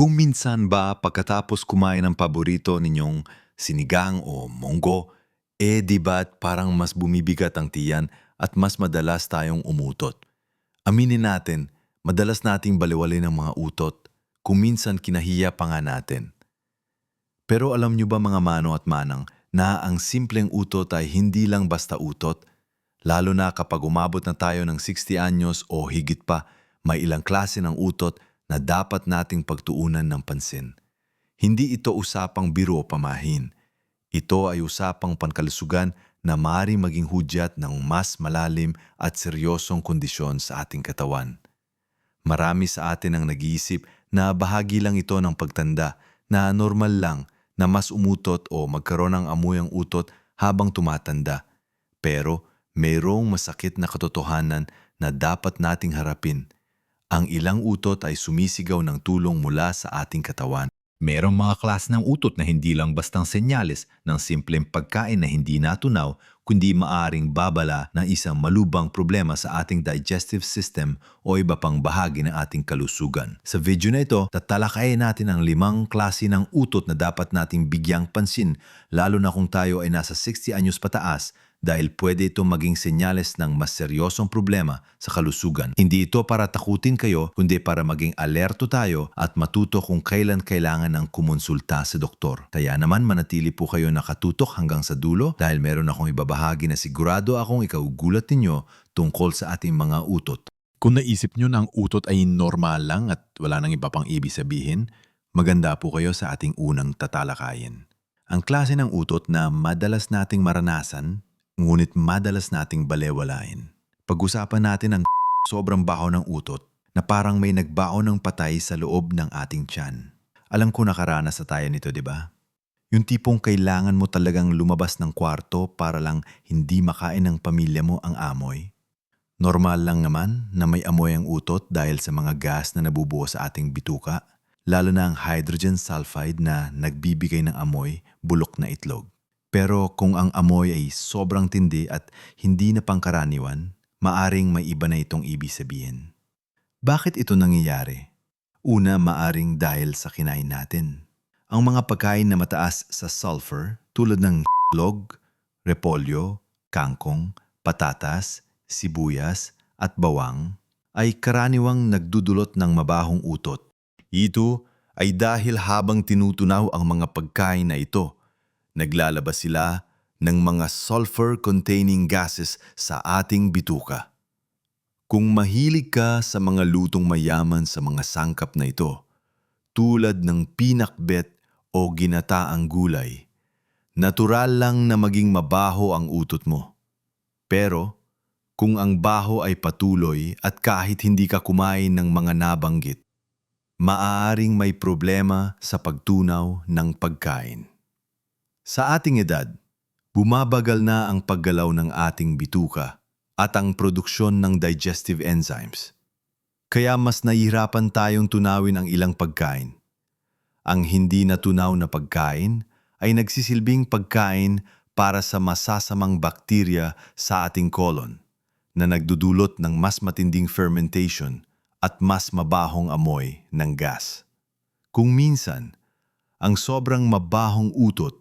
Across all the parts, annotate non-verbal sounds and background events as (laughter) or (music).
Kung minsan ba pagkatapos kumain ng paborito ninyong sinigang o monggo, eh di ba't parang mas bumibigat ang tiyan at mas madalas tayong umutot? Aminin natin, madalas nating baliwalin ang mga utot kung minsan kinahiya pa nga natin. Pero alam nyo ba mga mano at manang na ang simpleng utot ay hindi lang basta utot? Lalo na kapag umabot na tayo ng 60 anyos o higit pa, may ilang klase ng utot na dapat nating pagtuunan ng pansin. Hindi ito usapang biro o pamahin. Ito ay usapang pankalusugan na maaaring maging hudyat ng mas malalim at seryosong kondisyon sa ating katawan. Marami sa atin ang nag-iisip na bahagi lang ito ng pagtanda na normal lang na mas umutot o magkaroon ng amoy ang utot habang tumatanda. Pero mayroong masakit na katotohanan na dapat nating harapin. Ang ilang utot ay sumisigaw ng tulong mula sa ating katawan. Merong mga klas ng utot na hindi lang bastang senyales ng simpleng pagkain na hindi natunaw, kundi maaring babala ng isang malubang problema sa ating digestive system o iba pang bahagi ng ating kalusugan. Sa video na ito, tatalakayin natin ang limang klase ng utot na dapat nating bigyang pansin, lalo na kung tayo ay nasa 60 anyos pataas dahil pwede ito maging senyales ng mas seryosong problema sa kalusugan. Hindi ito para takutin kayo, kundi para maging alerto tayo at matuto kung kailan kailangan ng kumonsulta sa doktor. Kaya naman manatili po kayo nakatutok hanggang sa dulo dahil meron akong ibabahagi na sigurado akong ikagugulat ninyo tungkol sa ating mga utot. Kung naisip nyo na ang utot ay normal lang at wala nang iba pang ibig sabihin, maganda po kayo sa ating unang tatalakayin. Ang klase ng utot na madalas nating maranasan ngunit madalas nating balewalain. Pag-usapan natin ang (laughs) sobrang baho ng utot na parang may nagbao ng patay sa loob ng ating tiyan. Alam ko nakaranas na tayo nito, di ba? Yung tipong kailangan mo talagang lumabas ng kwarto para lang hindi makain ng pamilya mo ang amoy. Normal lang naman na may amoy ang utot dahil sa mga gas na nabubuo sa ating bituka, lalo na ang hydrogen sulfide na nagbibigay ng amoy bulok na itlog. Pero kung ang amoy ay sobrang tindi at hindi na pangkaraniwan, maaring may iba na itong ibig sabihin. Bakit ito nangyayari? Una, maaring dahil sa kinain natin. Ang mga pagkain na mataas sa sulfur tulad ng log, repolyo, kangkong, patatas, sibuyas at bawang ay karaniwang nagdudulot ng mabahong utot. Ito ay dahil habang tinutunaw ang mga pagkain na ito, naglalabas sila ng mga sulfur-containing gases sa ating bituka. Kung mahilig ka sa mga lutong mayaman sa mga sangkap na ito, tulad ng pinakbet o ginataang gulay, natural lang na maging mabaho ang utot mo. Pero kung ang baho ay patuloy at kahit hindi ka kumain ng mga nabanggit, maaaring may problema sa pagtunaw ng pagkain. Sa ating edad, bumabagal na ang paggalaw ng ating bituka at ang produksyon ng digestive enzymes. Kaya mas nahihirapan tayong tunawin ang ilang pagkain. Ang hindi natunaw na pagkain ay nagsisilbing pagkain para sa masasamang bakterya sa ating colon na nagdudulot ng mas matinding fermentation at mas mabahong amoy ng gas. Kung minsan, ang sobrang mabahong utot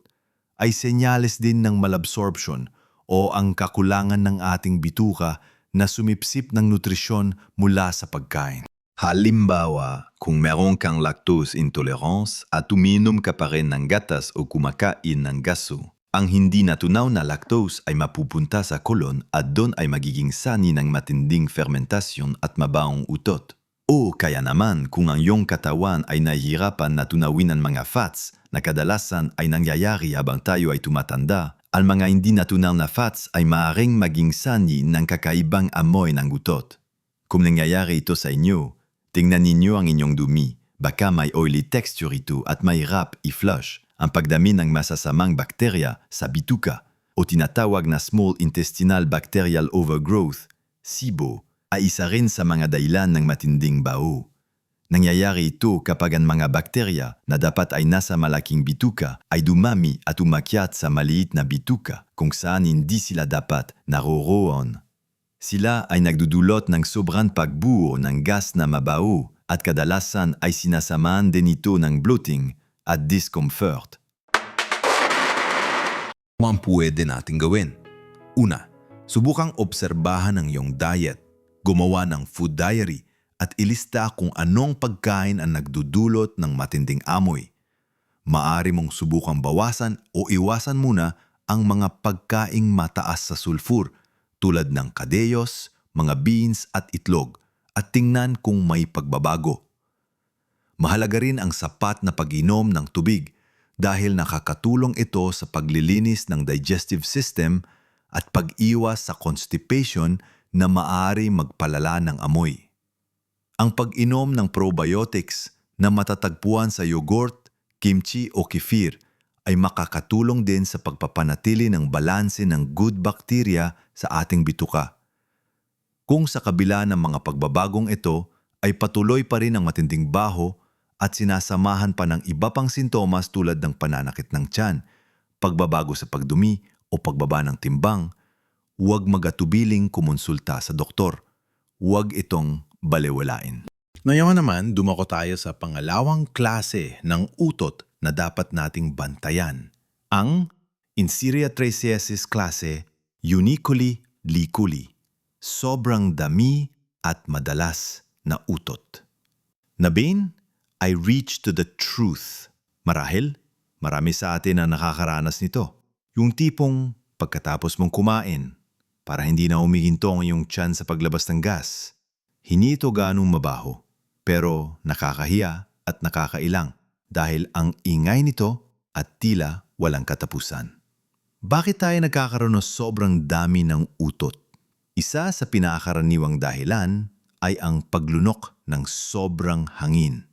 ay senyales din ng malabsorption o ang kakulangan ng ating bituka na sumipsip ng nutrisyon mula sa pagkain. Halimbawa, kung meron kang lactose intolerance at uminom ka pa rin ng gatas o kumakain ng gaso, ang hindi natunaw na lactose ay mapupunta sa kolon at doon ay magiging sani ng matinding fermentasyon at mabaong utot. O kaya naman kung ang iyong katawan ay nahihirapan na tunawin ang mga fats na kadalasan ay nangyayari habang tayo ay tumatanda, ang mga hindi natunaw na fats ay maaaring maging sani ng kakaibang amoy ng utot. Kung nangyayari ito sa inyo, tingnan ninyo ang inyong dumi. Baka may oily texture ito at mahirap i-flush ang pagdami ng masasamang bakterya sa bituka o tinatawag na small intestinal bacterial overgrowth, SIBO, ay isa rin sa mga dahilan ng matinding bao. Nangyayari ito kapag ang mga bakterya na dapat ay nasa malaking bituka ay dumami at umakyat sa maliit na bituka kung saan hindi sila dapat naroroon. Sila ay nagdudulot ng sobrang pagbuo ng gas na mabaho at kadalasan ay sinasamaan din ito ng bloating at discomfort. Ang pwede natin gawin? Una, subukang obserbahan ang iyong diet, gumawa ng food diary at ilista kung anong pagkain ang nagdudulot ng matinding amoy. Maari mong subukang bawasan o iwasan muna ang mga pagkaing mataas sa sulfur tulad ng kadeyos, mga beans at itlog at tingnan kung may pagbabago. Mahalaga rin ang sapat na pag-inom ng tubig dahil nakakatulong ito sa paglilinis ng digestive system at pag-iwas sa constipation na maaari magpalala ng amoy. Ang pag-inom ng probiotics na matatagpuan sa yogurt, kimchi o kefir ay makakatulong din sa pagpapanatili ng balanse ng good bacteria sa ating bituka. Kung sa kabila ng mga pagbabagong ito ay patuloy pa rin ang matinding baho at sinasamahan pa ng iba pang sintomas tulad ng pananakit ng tiyan, pagbabago sa pagdumi o pagbaba ng timbang, huwag magatubiling kumonsulta sa doktor. Huwag itong balewalain. Ngayon naman, dumako tayo sa pangalawang klase ng utot na dapat nating bantayan. Ang Insiria trichiasis klase Uniculi liculi. Sobrang dami at madalas na utot. Nabin, I reach to the truth. Marahil, marami sa atin ang nakakaranas nito. Yung tipong pagkatapos mong kumain, para hindi na humihinto ang iyong tiyan sa paglabas ng gas. Hindi ito ganong mabaho, pero nakakahiya at nakakailang dahil ang ingay nito at tila walang katapusan. Bakit tayo nagkakaroon ng sobrang dami ng utot? Isa sa pinakakaraniwang dahilan ay ang paglunok ng sobrang hangin.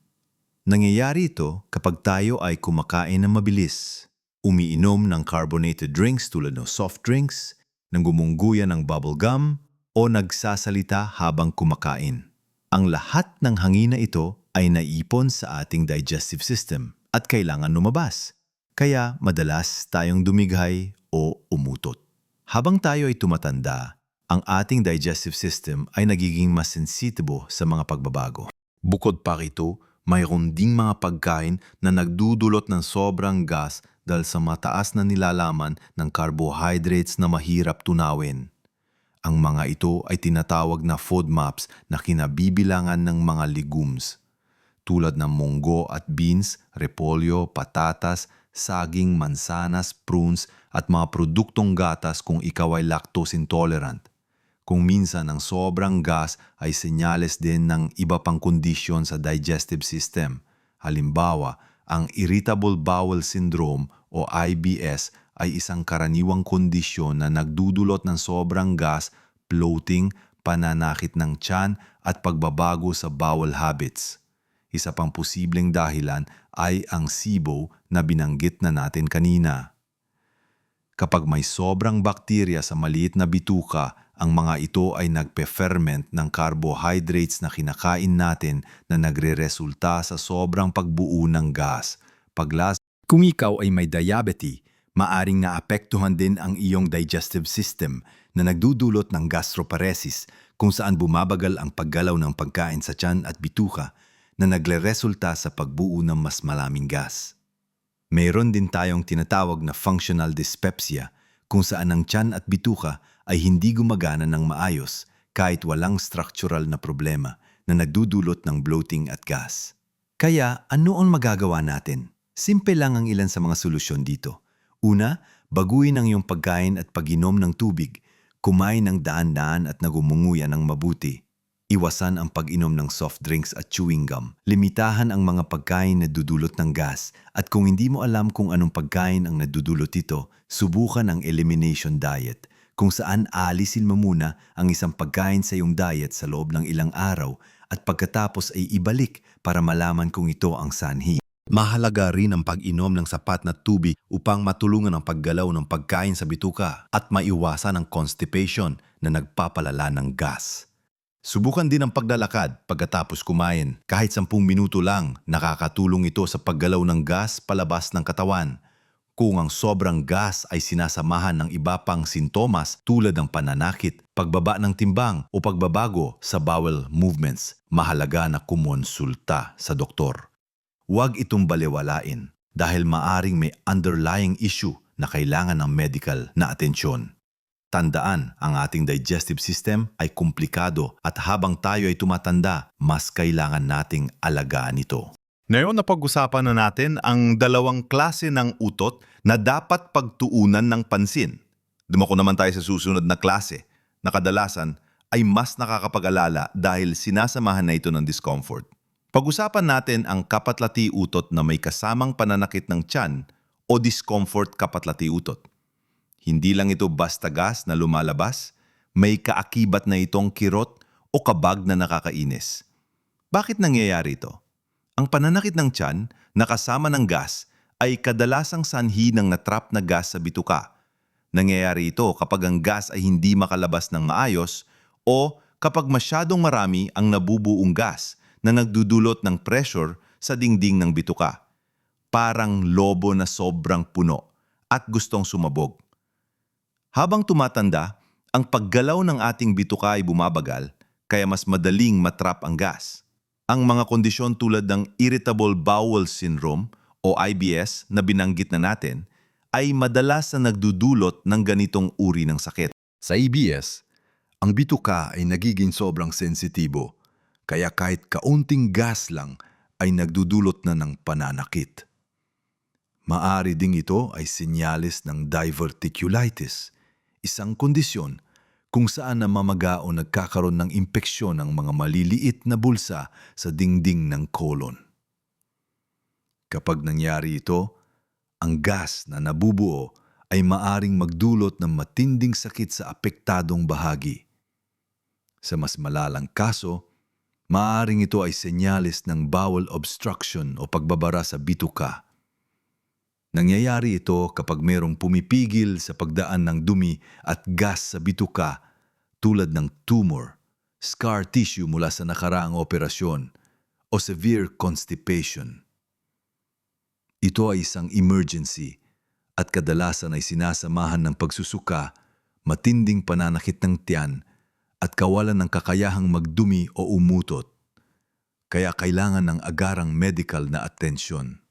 Nangyayari ito kapag tayo ay kumakain ng mabilis, umiinom ng carbonated drinks tulad ng soft drinks, nang gumungguya ng bubble gum, o nagsasalita habang kumakain. Ang lahat ng hangin na ito ay naipon sa ating digestive system at kailangan lumabas. Kaya madalas tayong dumighay o umutot. Habang tayo ay tumatanda, ang ating digestive system ay nagiging mas sensitibo sa mga pagbabago. Bukod pa rito, mayroon ding mga pagkain na nagdudulot ng sobrang gas dahil sa mataas na nilalaman ng carbohydrates na mahirap tunawin. Ang mga ito ay tinatawag na FODMAPs na kinabibilangan ng mga legumes tulad ng munggo at beans, repolyo, patatas, saging, mansanas, prunes at mga produktong gatas kung ikaw ay lactose intolerant. Kung minsan ang sobrang gas ay senyales din ng iba pang kondisyon sa digestive system. Halimbawa, ang irritable bowel syndrome o IBS ay isang karaniwang kondisyon na nagdudulot ng sobrang gas, bloating, pananakit ng tiyan at pagbabago sa bowel habits. Isa pang posibleng dahilan ay ang SIBO na binanggit na natin kanina. Kapag may sobrang bakterya sa maliit na bituka, ang mga ito ay nagpe-ferment ng carbohydrates na kinakain natin na nagre-resulta sa sobrang pagbuo ng gas, paglas. Kung ikaw ay may diabetes, maaring naapektuhan din ang iyong digestive system na nagdudulot ng gastroparesis kung saan bumabagal ang paggalaw ng pagkain sa tiyan at bituka na nagre-resulta sa pagbuo ng mas malaming gas. Mayroon din tayong tinatawag na functional dyspepsia kung saan ang tiyan at bituka ay hindi gumagana ng maayos kahit walang structural na problema na nagdudulot ng bloating at gas. Kaya ano ang magagawa natin? Simple lang ang ilan sa mga solusyon dito. Una, baguhin ang iyong pagkain at pag-inom ng tubig. Kumain ng daan-daan at nagumunguya ng mabuti. Iwasan ang pag-inom ng soft drinks at chewing gum. Limitahan ang mga pagkain na dudulot ng gas. At kung hindi mo alam kung anong pagkain ang nadudulot ito, subukan ang elimination diet kung saan aalisin mo muna ang isang pagkain sa iyong diet sa loob ng ilang araw at pagkatapos ay ibalik para malaman kung ito ang sanhi. Mahalaga rin ang pag-inom ng sapat na tubig upang matulungan ang paggalaw ng pagkain sa bituka at maiwasan ang constipation na nagpapalala ng gas. Subukan din ang paglalakad pagkatapos kumain. Kahit 10 minuto lang, nakakatulong ito sa paggalaw ng gas palabas ng katawan. Kung ang sobrang gas ay sinasamahan ng iba pang sintomas tulad ng pananakit, pagbaba ng timbang o pagbabago sa bowel movements, mahalaga na kumonsulta sa doktor. Huwag itong baliwalain dahil maaring may underlying issue na kailangan ng medical na atensyon. Tandaan, ang ating digestive system ay komplikado at habang tayo ay tumatanda, mas kailangan nating alagaan ito. Ngayon napag-usapan na natin ang dalawang klase ng utot na dapat pagtuunan ng pansin. Dumako naman tayo sa susunod na klase na kadalasan ay mas nakakapag-alala dahil sinasamahan na ito ng discomfort. Pag-usapan natin ang kapatlati utot na may kasamang pananakit ng tiyan o discomfort kapatlati utot. Hindi lang ito basta gas na lumalabas, may kaakibat na itong kirot o kabag na nakakainis. Bakit nangyayari ito? Ang pananakit ng tiyan na kasama ng gas ay kadalasang sanhi ng natrap na gas sa bituka. Nangyayari ito kapag ang gas ay hindi makalabas ng maayos o kapag masyadong marami ang nabubuong gas na nagdudulot ng pressure sa dingding ng bituka. Parang lobo na sobrang puno at gustong sumabog. Habang tumatanda, ang paggalaw ng ating bituka ay bumabagal kaya mas madaling matrap ang gas. Ang mga kondisyon tulad ng Irritable Bowel Syndrome o IBS na binanggit na natin ay madalas na nagdudulot ng ganitong uri ng sakit. Sa ABS, ang bituka ay nagiging sobrang sensitibo, kaya kahit kaunting gas lang ay nagdudulot na ng pananakit. Maari ding ito ay senyales ng diverticulitis, isang kondisyon kung saan namamaga o nagkakaroon ng impeksyon ng mga maliliit na bulsa sa dingding ng kolon. Kapag nangyari ito, ang gas na nabubuo ay maaring magdulot ng matinding sakit sa apektadong bahagi. Sa mas malalang kaso, maaring ito ay senyales ng bowel obstruction o pagbabara sa bituka. Nangyayari ito kapag mayroong pumipigil sa pagdaan ng dumi at gas sa bituka tulad ng tumor, scar tissue mula sa nakaraang operasyon, o severe constipation. Ito ay isang emergency at kadalasan ay sinasamahan ng pagsusuka, matinding pananakit ng tiyan at kawalan ng kakayahang magdumi o umutot. Kaya kailangan ng agarang medical na atensyon.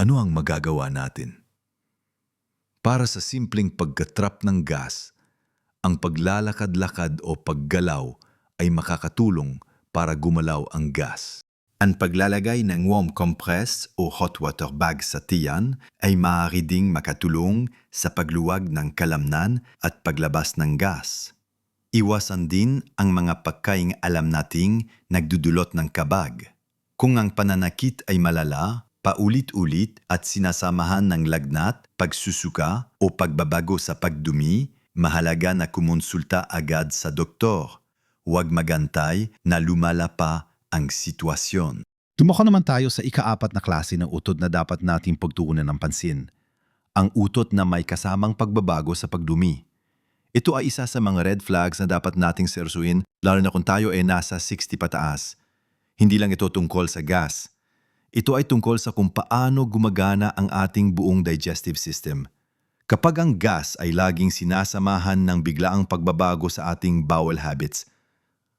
Ano ang magagawa natin? Para sa simpleng pagkatrap ng gas, ang paglalakad-lakad o paggalaw ay makakatulong para gumalaw ang gas. Ang paglalagay ng warm compress o hot water bag sa tiyan ay maaari ding makatulong sa pagluwag ng kalamnan at paglabas ng gas. Iwasan din ang mga pagkaing alam nating nagdudulot ng kabag. Kung ang pananakit ay malala, paulit-ulit at sinasamahan ng lagnat, pagsusuka o pagbabago sa pagdumi, mahalaga na kumonsulta agad sa doktor. Huwag magantay na lumala pa ang sitwasyon. Dumako naman tayo sa ikaapat na klase ng utot na dapat nating pagtuunan ng pansin. Ang utot na may kasamang pagbabago sa pagdumi. Ito ay isa sa mga red flags na dapat nating sersuin lalo na kung tayo ay nasa 60 pataas. Hindi lang ito tungkol sa gas. Ito ay tungkol sa kung paano gumagana ang ating buong digestive system. Kapag ang gas ay laging sinasamahan ng biglaang pagbabago sa ating bowel habits,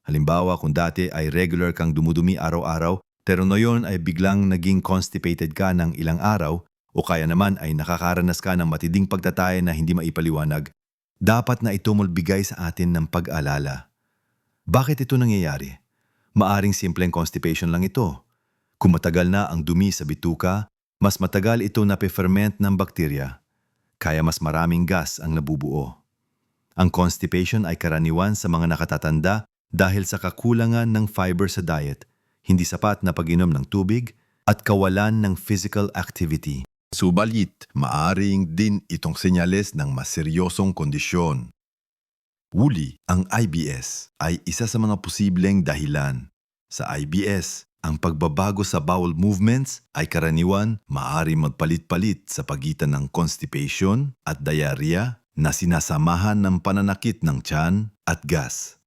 Halimbawa kung dati ay regular kang dumudumi araw-araw, pero ngayon ay biglang naging constipated ka ng ilang araw o kaya naman ay nakakaranas ka ng matinding pagtatay na hindi maipaliwanag, dapat na ito mulbigay sa atin ng pag-alala. Bakit ito nangyayari? Maaring simpleng constipation lang ito. Kung matagal na ang dumi sa bituka, mas matagal ito na ferment ng bakterya, kaya mas maraming gas ang nabubuo. Ang constipation ay karaniwan sa mga nakatatanda dahil sa kakulangan ng fiber sa diet, hindi sapat na pag-inom ng tubig, at kawalan ng physical activity. Subalit, maaring din itong senyales ng mas seryosong kondisyon. Uli, ang IBS ay isa sa mga posibleng dahilan. Sa IBS, ang pagbabago sa bowel movements ay karaniwan maaari magpalit-palit sa pagitan ng constipation at diarrhea na sinasamahan ng pananakit ng tiyan at gas.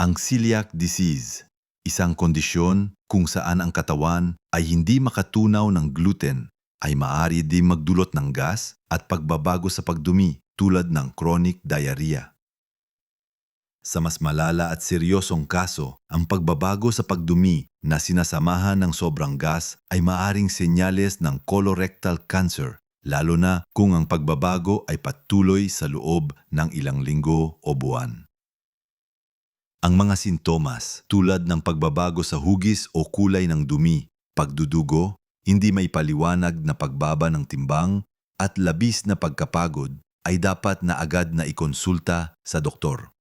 Ang celiac disease, isang kondisyon kung saan ang katawan ay hindi makatunaw ng gluten ay maaari din magdulot ng gas at pagbabago sa pagdumi tulad ng chronic diarrhea. Sa mas malala at seryosong kaso, ang pagbabago sa pagdumi na sinasamahan ng sobrang gas ay maaring senyales ng colorectal cancer, lalo na kung ang pagbabago ay patuloy sa loob ng ilang linggo o buwan. Ang mga sintomas tulad ng pagbabago sa hugis o kulay ng dumi, pagdudugo, hindi may paliwanag na pagbaba ng timbang at labis na pagkapagod ay dapat na agad na ikonsulta sa doktor.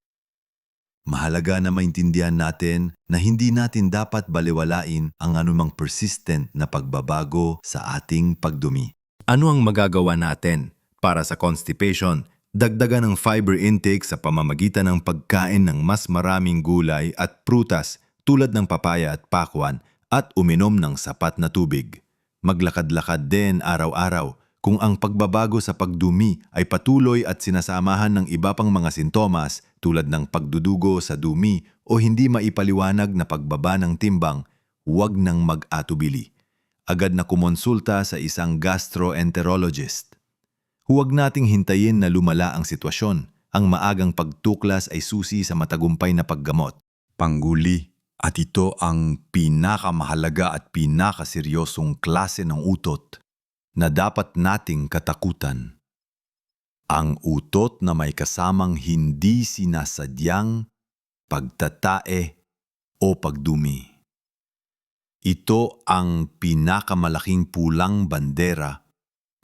Mahalaga na maintindihan natin na hindi natin dapat baliwalain ang anumang persistent na pagbabago sa ating pagdumi. Ano ang magagawa natin para sa constipation? Dagdagan ng fiber intake sa pamamagitan ng pagkain ng mas maraming gulay at prutas tulad ng papaya at pakwan at uminom ng sapat na tubig. Maglakad-lakad din araw-araw kung ang pagbabago sa pagdumi ay patuloy at sinasamahan ng iba pang mga sintomas tulad ng pagdudugo sa dumi o hindi maipaliwanag na pagbaba ng timbang, huwag nang mag-atubili. Agad na kumonsulta sa isang gastroenterologist. Huwag nating hintayin na lumala ang sitwasyon. Ang maagang pagtuklas ay susi sa matagumpay na paggamot. Pangguli, at ito ang pinakamahalaga at pinakaseryosong klase ng utot na dapat nating katakutan. Ang utot na may kasamang hindi sinasadyang pagtatae o pagdumi. Ito ang pinakamalaking pulang bandera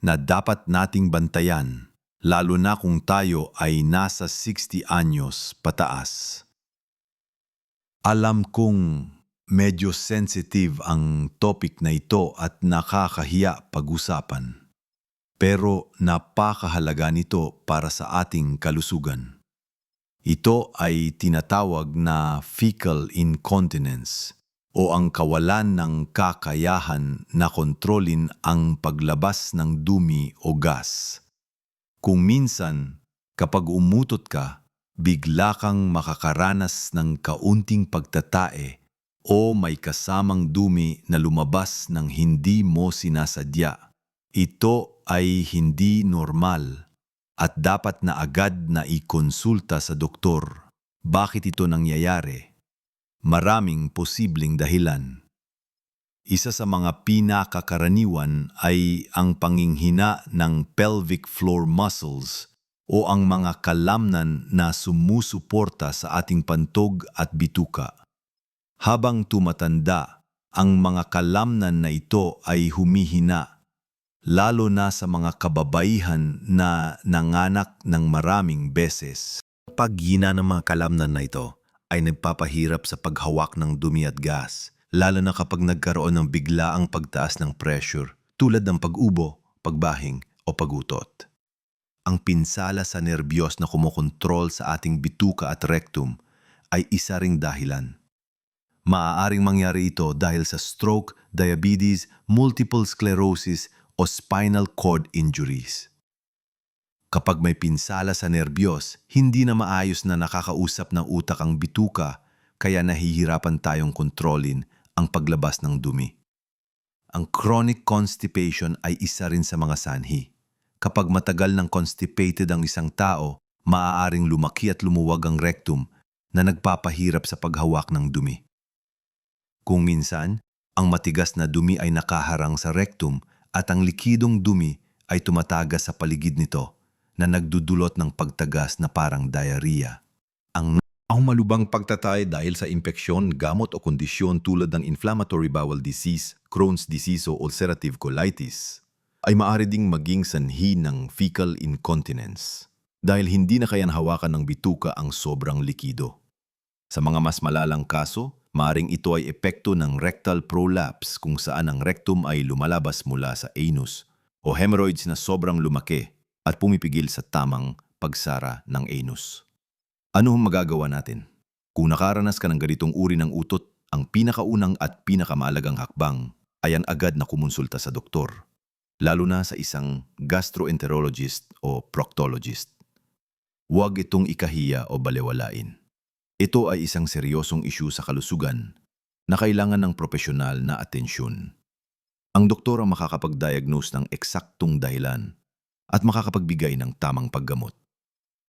na dapat nating bantayan lalo na kung tayo ay nasa 60 anyos pataas. Alam kong medyo sensitive ang topic na ito at nakakahiya pag-usapan. Pero napakahalaga nito para sa ating kalusugan. Ito ay tinatawag na fecal incontinence o ang kawalan ng kakayahan na kontrolin ang paglabas ng dumi o gas. Kung minsan, kapag umutot ka, bigla kang makakaranas ng kaunting pagtatae o may kasamang dumi na lumabas ng hindi mo sinasadya. Ito ay hindi normal at dapat na agad na ikonsulta sa doktor. Bakit ito nangyayari? Maraming posibleng dahilan. Isa sa mga pinakakaraniwan ay ang panginghina ng pelvic floor muscles o ang mga kalamnan na sumusuporta sa ating pantog at bituka. Habang tumatanda, ang mga kalamnan na ito ay humihina, lalo na sa mga kababaihan na nanganak ng maraming beses. Paghina ng mga kalamnan na ito ay nagpapahirap sa paghawak ng dumi at gas, lalo na kapag nagkaroon ng biglaang pagtaas ng pressure tulad ng pag-ubo, pagbahing o pagutot. Ang pinsala sa nerbiyos na kumokontrol sa ating bituka at rectum ay isa ring dahilan. Maaaring mangyari ito dahil sa stroke, diabetes, multiple sclerosis o spinal cord injuries. Kapag may pinsala sa nerbiyos, hindi na maayos na nakakausap ng utak ang bituka kaya nahihirapan tayong kontrolin ang paglabas ng dumi. Ang chronic constipation ay isa rin sa mga sanhi. Kapag matagal ng constipated ang isang tao, maaaring lumaki at lumuwag ang rectum na nagpapahirap sa paghawak ng dumi. Kung minsan, ang matigas na dumi ay nakaharang sa rectum at ang likidong dumi ay tumatagas sa paligid nito na nagdudulot ng pagtagas na parang diarrhea. Ang Ang malubang pagtatay dahil sa impeksyon, gamot o kondisyon tulad ng inflammatory bowel disease, Crohn's disease o ulcerative colitis ay maaari ding maging sanhi ng fecal incontinence dahil hindi na kayan hawakan ng bituka ang sobrang likido. Sa mga mas malalang kaso, maaring ito ay epekto ng rectal prolapse kung saan ang rectum ay lumalabas mula sa anus o hemorrhoids na sobrang lumaki at pumipigil sa tamang pagsara ng anus. Ano ang magagawa natin? Kung nakaranas ka ng ganitong uri ng utot, ang pinakaunang at pinakamalagang hakbang ay ang agad na kumonsulta sa doktor, lalo na sa isang gastroenterologist o proctologist. Huwag itong ikahiya o balewalain. Ito ay isang seryosong isyu sa kalusugan na kailangan ng profesional na atensyon. Ang doktor ang makakapag-diagnose ng eksaktong dahilan at makakapagbigay ng tamang paggamot.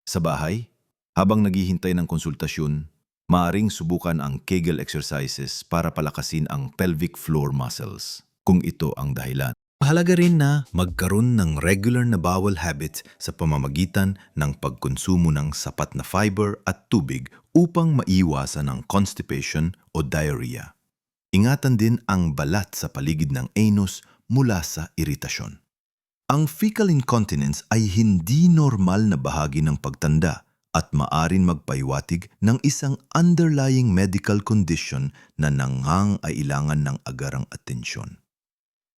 Sa bahay, habang naghihintay ng konsultasyon, maaring subukan ang Kegel exercises para palakasin ang pelvic floor muscles kung ito ang dahilan. Mahalaga rin na magkaroon ng regular na bowel habits sa pamamagitan ng pagkonsumo ng sapat na fiber at tubig upang maiwasan ang constipation o diarrhea. Ingatan din ang balat sa paligid ng anus mula sa iritasyon. Ang fecal incontinence ay hindi normal na bahagi ng pagtanda at maaring magpaiwatig ng isang underlying medical condition na nangangailangan ng agarang atensyon.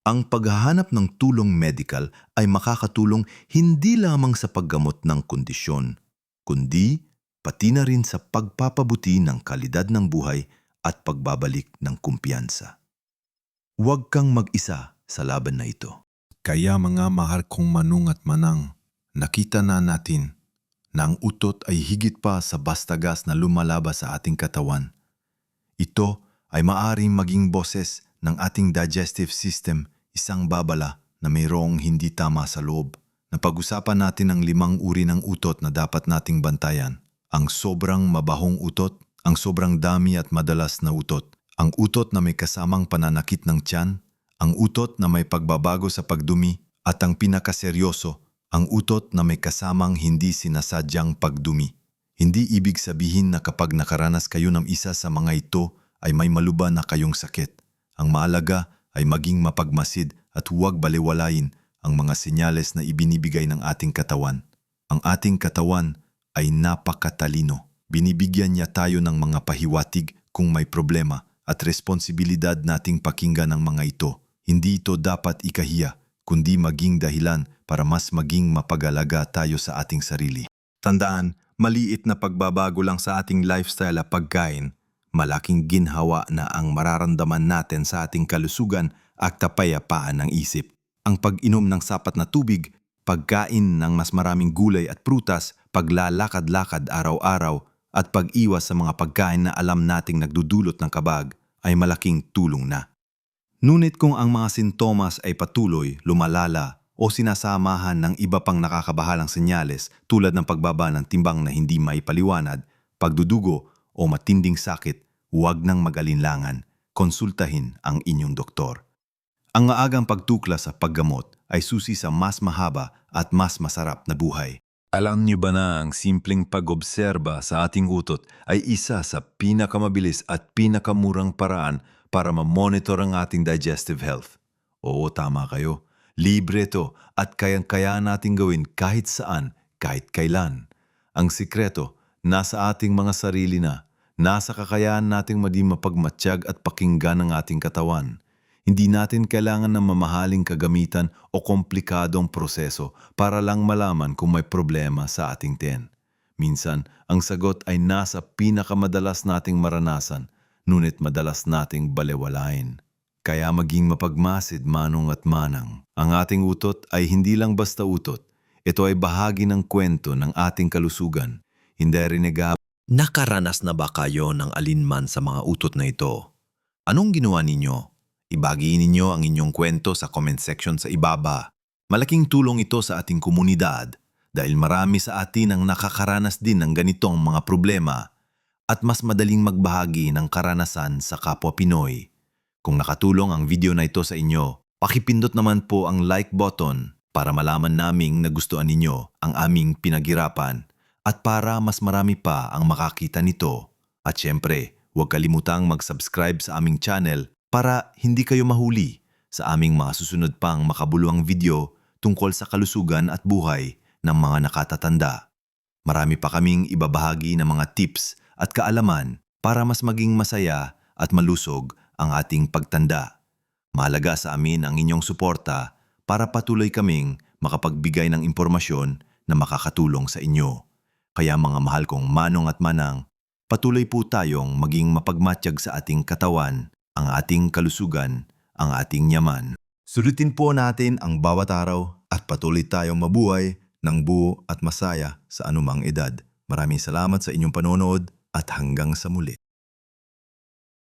Ang paghahanap ng tulong medical ay makakatulong hindi lamang sa paggamot ng kondisyon, kundi pati na rin sa pagpapabuti ng kalidad ng buhay at pagbabalik ng kumpiyansa. Huwag kang mag-isa sa laban na ito. Kaya mga mahal kong manung at manang, nakita na natin na ang utot ay higit pa sa bastagas na lumalabas sa ating katawan. Ito ay maaring maging boses ng ating digestive system, isang babala na mayroong hindi tama sa loob. Napag-usapan natin ang limang uri ng utot na dapat nating bantayan. Ang sobrang mabahong utot, ang sobrang dami at madalas na utot, ang utot na may kasamang pananakit ng tiyan, ang utot na may pagbabago sa pagdumi, at ang pinakaseryoso, ang utot na may kasamang hindi sinasadyang pagdumi. Hindi ibig sabihin na kapag nakaranas kayo ng isa sa mga ito ay may maluba na kayong sakit. Ang mahalaga ay maging mapagmasid at huwag baliwalain ang mga senyales na ibinibigay ng ating katawan. Ang ating katawan ay napakatalino. Binibigyan niya tayo ng mga pahiwatig kung may problema at responsibilidad nating pakinggan ang mga ito. Hindi ito dapat ikahiya, kundi maging dahilan para mas maging mapagalaga tayo sa ating sarili. Tandaan, maliit na pagbabago lang sa ating lifestyle at pagkain, malaking ginhawa na ang mararamdaman natin sa ating kalusugan at kapayapaan ng isip. Ang pag-inom ng sapat na tubig, pagkain ng mas maraming gulay at prutas, paglalakad-lakad araw-araw, at pag-iwas sa mga pagkain na alam nating nagdudulot ng kabag ay malaking tulong na. Ngunit kung ang mga sintomas ay patuloy, lumalala o sinasamahan ng iba pang nakakabahalang senyales tulad ng pagbaba ng timbang na hindi maipaliwanag, pagdudugo o matinding sakit, huwag nang mag-alinlangan. Konsultahin ang inyong doktor. Ang maagang pagtukla sa paggamot ay susi sa mas mahaba at mas masarap na buhay. Alam niyo ba na ang simpleng pag-obserba sa ating utot ay isa sa pinakamabilis at pinakamurang paraan para ma-monitor ang ating digestive health? Oo, tama kayo. Libre ito at kayang-kaya nating gawin kahit saan, kahit kailan. Ang sikreto, nasa ating mga sarili na. Nasa kakayahan nating maging mapagmatsyag at pakinggan ang ating katawan. Hindi natin kailangan ng mamahaling kagamitan o komplikadong proseso para lang malaman kung may problema sa ating ten. Minsan, ang sagot ay nasa pinakamadalas nating maranasan, ngunit madalas nating balewalain. Kaya maging mapagmasid manong at manang. Ang ating utot ay hindi lang basta utot. Ito ay bahagi ng kwento ng ating kalusugan. Hindi rin nag Nakaranas na ba kayo ng alinman sa mga utot na ito? Anong ginawa ninyo? Ibagi ninyo ang inyong kwento sa comment section sa ibaba. Malaking tulong ito sa ating komunidad dahil marami sa atin ang nakakaranas din ng ganitong mga problema at mas madaling magbahagi ng karanasan sa kapwa Pinoy. Kung nakatulong ang video na ito sa inyo, pakipindot naman po ang like button para malaman naming nagustuhan ninyo ang aming pinaghirapan at para mas marami pa ang makakita nito. At syempre, huwag kalimutang mag-subscribe sa aming channel para hindi kayo mahuli sa aming mga susunod pang makabuluhang video tungkol sa kalusugan at buhay ng mga nakatatanda. Marami pa kaming ibabahagi ng mga tips at kaalaman para mas maging masaya at malusog ang ating pagtanda. Mahalaga sa amin ang inyong suporta para patuloy kaming makapagbigay ng impormasyon na makakatulong sa inyo. Kaya mga mahal kong manong at manang, patuloy po tayong maging mapagmatsyag sa ating katawan ang ating kalusugan, ang ating yaman. Sulitin po natin ang bawat araw at patuloy tayong mabuhay ng buo at masaya sa anumang edad. Maraming salamat sa inyong panonood at hanggang sa muli.